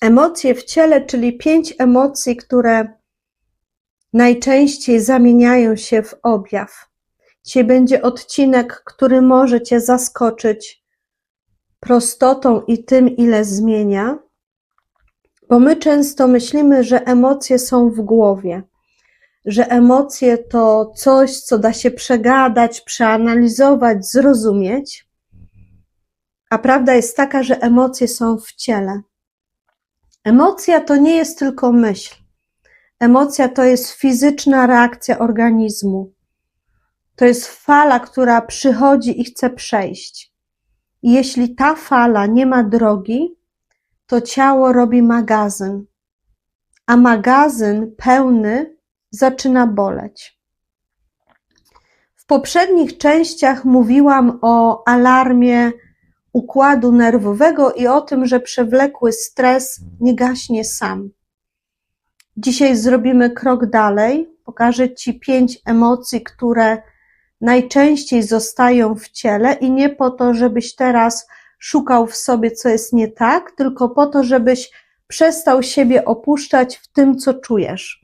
Emocje w ciele, czyli pięć emocji, które najczęściej zamieniają się w objaw. Dzisiaj będzie odcinek, który może Cię zaskoczyć prostotą i tym, ile zmienia, bo my często myślimy, że emocje są w głowie, że emocje to coś, co da się przegadać, przeanalizować, zrozumieć. A prawda jest taka, że emocje są w ciele. Emocja to nie jest tylko myśl. Emocja to jest fizyczna reakcja organizmu. To jest fala, która przychodzi i chce przejść. I jeśli ta fala nie ma drogi, to ciało robi magazyn, a magazyn pełny zaczyna boleć. W poprzednich częściach mówiłam o alarmie układu nerwowego i o tym, że przewlekły stres nie gaśnie sam. Dzisiaj zrobimy krok dalej. Pokażę Ci pięć emocji, które najczęściej zostają w ciele i nie po to, żebyś teraz szukał w sobie, co jest nie tak, tylko po to, żebyś przestał siebie opuszczać w tym, co czujesz.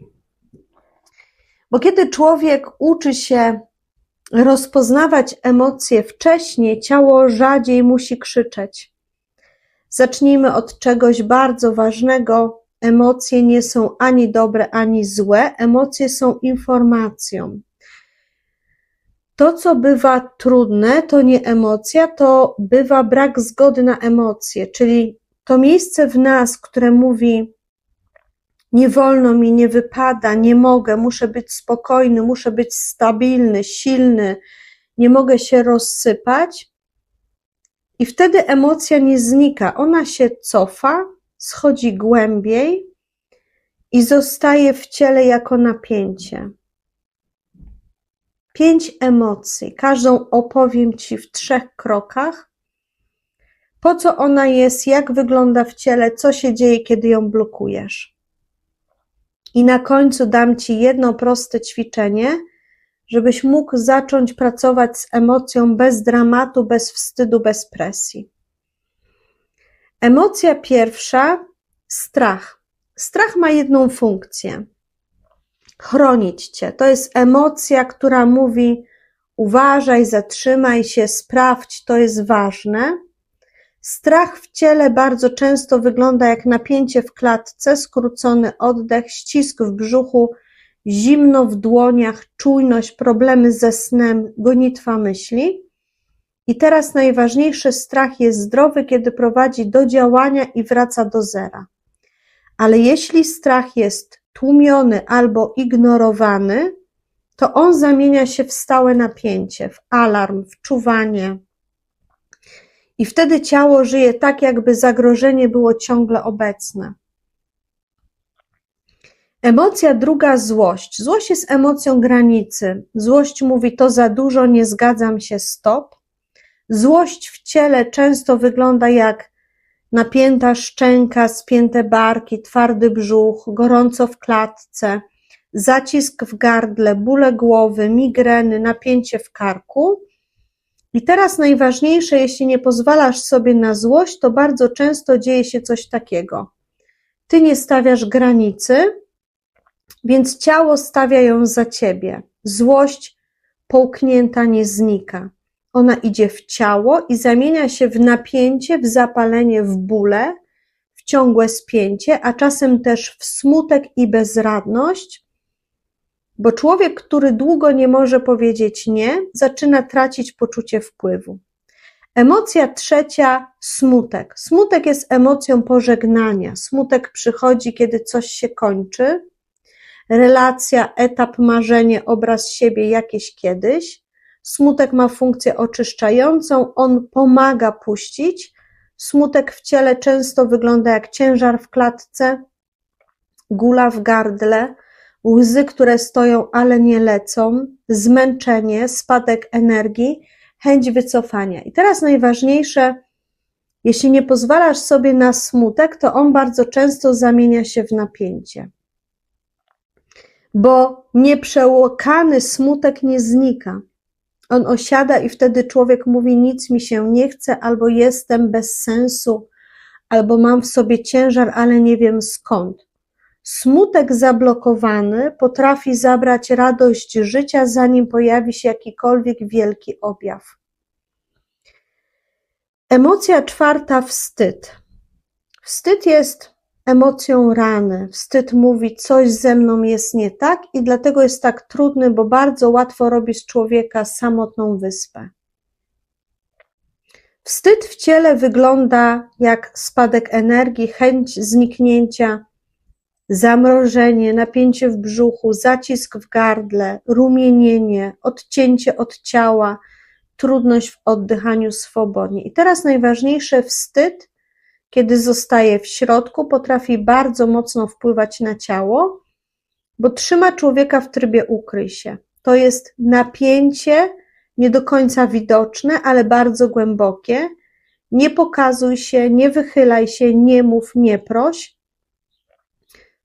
Bo kiedy człowiek uczy się rozpoznawać emocje wcześniej, ciało rzadziej musi krzyczeć. Zacznijmy od czegoś bardzo ważnego. Emocje nie są ani dobre, ani złe. Emocje są informacją. To, co bywa trudne, to nie emocja, to bywa brak zgody na emocje, czyli to miejsce w nas, które mówi: Nie wolno mi, nie wypada, nie mogę, muszę być spokojny, muszę być stabilny, silny, nie mogę się rozsypać. I wtedy emocja nie znika, ona się cofa, schodzi głębiej i zostaje w ciele jako napięcie. Pięć emocji, każdą opowiem Ci w trzech krokach. Po co ona jest, jak wygląda w ciele, co się dzieje, kiedy ją blokujesz. I na końcu dam Ci jedno proste ćwiczenie, żebyś mógł zacząć pracować z emocją bez dramatu, bez wstydu, bez presji. Emocja pierwsza strach. Strach ma jedną funkcję chronić cię. To jest emocja, która mówi: uważaj, zatrzymaj się, sprawdź, to jest ważne. Strach w ciele bardzo często wygląda jak napięcie w klatce, skrócony oddech, ścisk w brzuchu, zimno w dłoniach, czujność, problemy ze snem, gonitwa myśli. I teraz najważniejszy strach jest zdrowy, kiedy prowadzi do działania i wraca do zera. Ale jeśli strach jest tłumiony albo ignorowany, to on zamienia się w stałe napięcie, w alarm, w czuwanie. I wtedy ciało żyje tak, jakby zagrożenie było ciągle obecne. Emocja druga złość. Złość jest emocją granicy. Złość mówi to za dużo, nie zgadzam się, stop. Złość w ciele często wygląda jak napięta szczęka, spięte barki, twardy brzuch, gorąco w klatce, zacisk w gardle, bóle głowy, migreny, napięcie w karku. I teraz najważniejsze, jeśli nie pozwalasz sobie na złość, to bardzo często dzieje się coś takiego. Ty nie stawiasz granicy, więc ciało stawia ją za ciebie. Złość połknięta nie znika. Ona idzie w ciało i zamienia się w napięcie, w zapalenie, w bóle, w ciągłe spięcie, a czasem też w smutek i bezradność, bo człowiek, który długo nie może powiedzieć nie, zaczyna tracić poczucie wpływu. Emocja trzecia smutek. Smutek jest emocją pożegnania. Smutek przychodzi, kiedy coś się kończy. Relacja, etap, marzenie, obraz siebie jakieś kiedyś. Smutek ma funkcję oczyszczającą, on pomaga puścić. Smutek w ciele często wygląda jak ciężar w klatce, gula w gardle, łzy, które stoją, ale nie lecą, zmęczenie, spadek energii, chęć wycofania. I teraz najważniejsze, jeśli nie pozwalasz sobie na smutek, to on bardzo często zamienia się w napięcie. Bo nieprzełokany smutek nie znika. On osiada i wtedy człowiek mówi: Nic mi się nie chce, albo jestem bez sensu, albo mam w sobie ciężar, ale nie wiem skąd. Smutek zablokowany potrafi zabrać radość życia, zanim pojawi się jakikolwiek wielki objaw. Emocja czwarta wstyd. Wstyd jest emocją rany. Wstyd mówi, coś ze mną jest nie tak i dlatego jest tak trudny, bo bardzo łatwo robi z człowieka samotną wyspę. Wstyd w ciele wygląda jak spadek energii, chęć zniknięcia, zamrożenie, napięcie w brzuchu, zacisk w gardle, rumienienie, odcięcie od ciała, trudność w oddychaniu swobodnie. I teraz najważniejsze wstyd, kiedy zostaje w środku, potrafi bardzo mocno wpływać na ciało, bo trzyma człowieka w trybie ukryj się. To jest napięcie, nie do końca widoczne, ale bardzo głębokie. Nie pokazuj się, nie wychylaj się, nie mów, nie proś.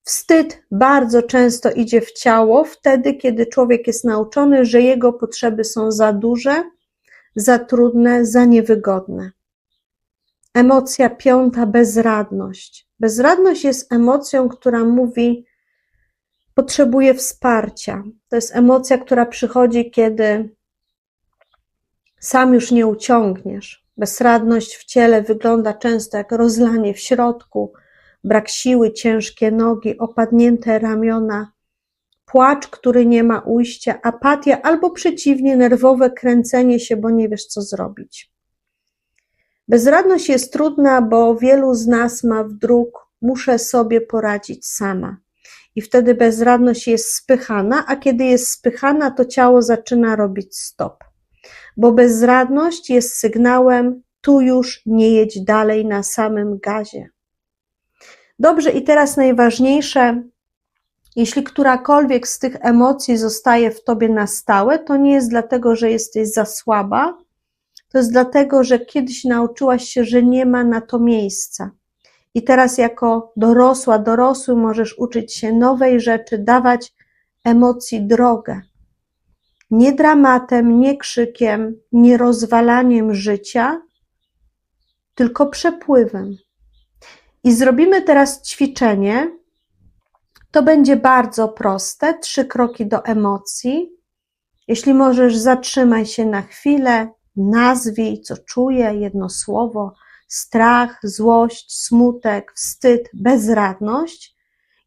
Wstyd bardzo często idzie w ciało wtedy, kiedy człowiek jest nauczony, że jego potrzeby są za duże, za trudne, za niewygodne. Emocja piąta bezradność. Bezradność jest emocją, która mówi: Potrzebuję wsparcia. To jest emocja, która przychodzi, kiedy sam już nie uciągniesz. Bezradność w ciele wygląda często jak rozlanie w środku, brak siły, ciężkie nogi, opadnięte ramiona, płacz, który nie ma ujścia, apatia albo przeciwnie, nerwowe kręcenie się, bo nie wiesz, co zrobić. Bezradność jest trudna, bo wielu z nas ma wdruk, muszę sobie poradzić sama. I wtedy bezradność jest spychana, a kiedy jest spychana, to ciało zaczyna robić stop. Bo bezradność jest sygnałem, tu już nie jedź dalej na samym gazie. Dobrze, i teraz najważniejsze, jeśli którakolwiek z tych emocji zostaje w tobie na stałe, to nie jest dlatego, że jesteś za słaba, to jest dlatego, że kiedyś nauczyłaś się, że nie ma na to miejsca. I teraz, jako dorosła, dorosły, możesz uczyć się nowej rzeczy, dawać emocji drogę. Nie dramatem, nie krzykiem, nie rozwalaniem życia, tylko przepływem. I zrobimy teraz ćwiczenie. To będzie bardzo proste. Trzy kroki do emocji. Jeśli możesz, zatrzymaj się na chwilę, nazwij, co czuję, jedno słowo, strach, złość, smutek, wstyd, bezradność.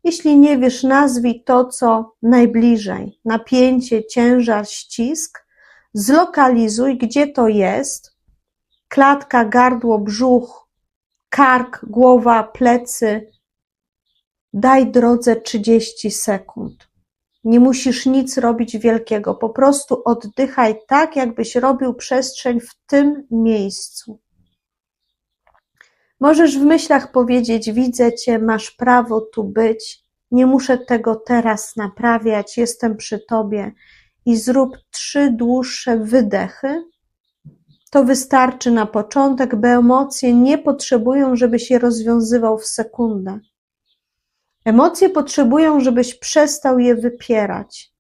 Jeśli nie wiesz, nazwij to, co najbliżej, napięcie, ciężar, ścisk, zlokalizuj, gdzie to jest, klatka, gardło, brzuch, kark, głowa, plecy. Daj drodze 30 sekund. Nie musisz nic robić wielkiego, po prostu oddychaj tak, jakbyś robił przestrzeń w tym miejscu. Możesz w myślach powiedzieć: Widzę Cię, masz prawo tu być, nie muszę tego teraz naprawiać, jestem przy Tobie. I zrób trzy dłuższe wydechy. To wystarczy na początek, bo emocje nie potrzebują, żebyś je rozwiązywał w sekundę. Emocje potrzebują, żebyś przestał je wypierać.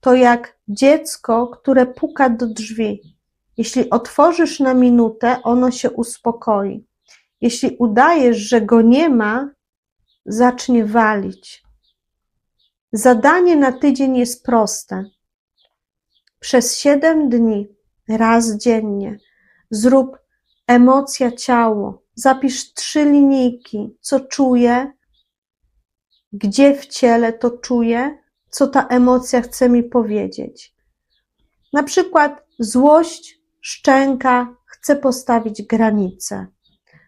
To jak dziecko, które puka do drzwi. Jeśli otworzysz na minutę, ono się uspokoi. Jeśli udajesz, że go nie ma, zacznie walić. Zadanie na tydzień jest proste. Przez siedem dni, raz dziennie, zrób emocja ciało. Zapisz trzy linijki, co czuję, gdzie w ciele to czuję, co ta emocja chce mi powiedzieć. Na przykład złość, szczęka, chce postawić granicę.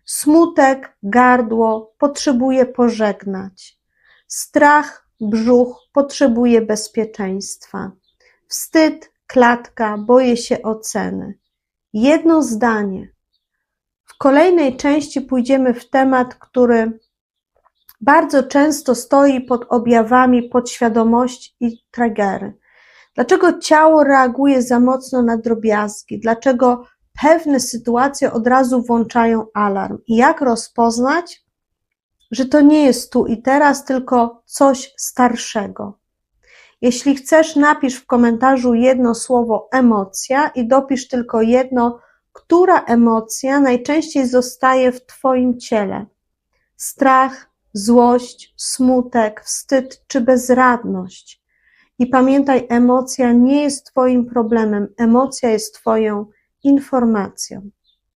Smutek, gardło potrzebuje pożegnać. Strach, brzuch potrzebuje bezpieczeństwa. Wstyd, klatka, boję się oceny. Jedno zdanie. W kolejnej części pójdziemy w temat, który bardzo często stoi pod objawami podświadomości i triggery. Dlaczego ciało reaguje za mocno na drobiazgi? Dlaczego pewne sytuacje od razu włączają alarm? I jak rozpoznać, że to nie jest tu i teraz, tylko coś starszego? Jeśli chcesz, napisz w komentarzu jedno słowo emocja i dopisz tylko jedno, która emocja najczęściej zostaje w Twoim ciele. Strach, złość, smutek, wstyd czy bezradność. I pamiętaj, emocja nie jest Twoim problemem, emocja jest Twoją informacją.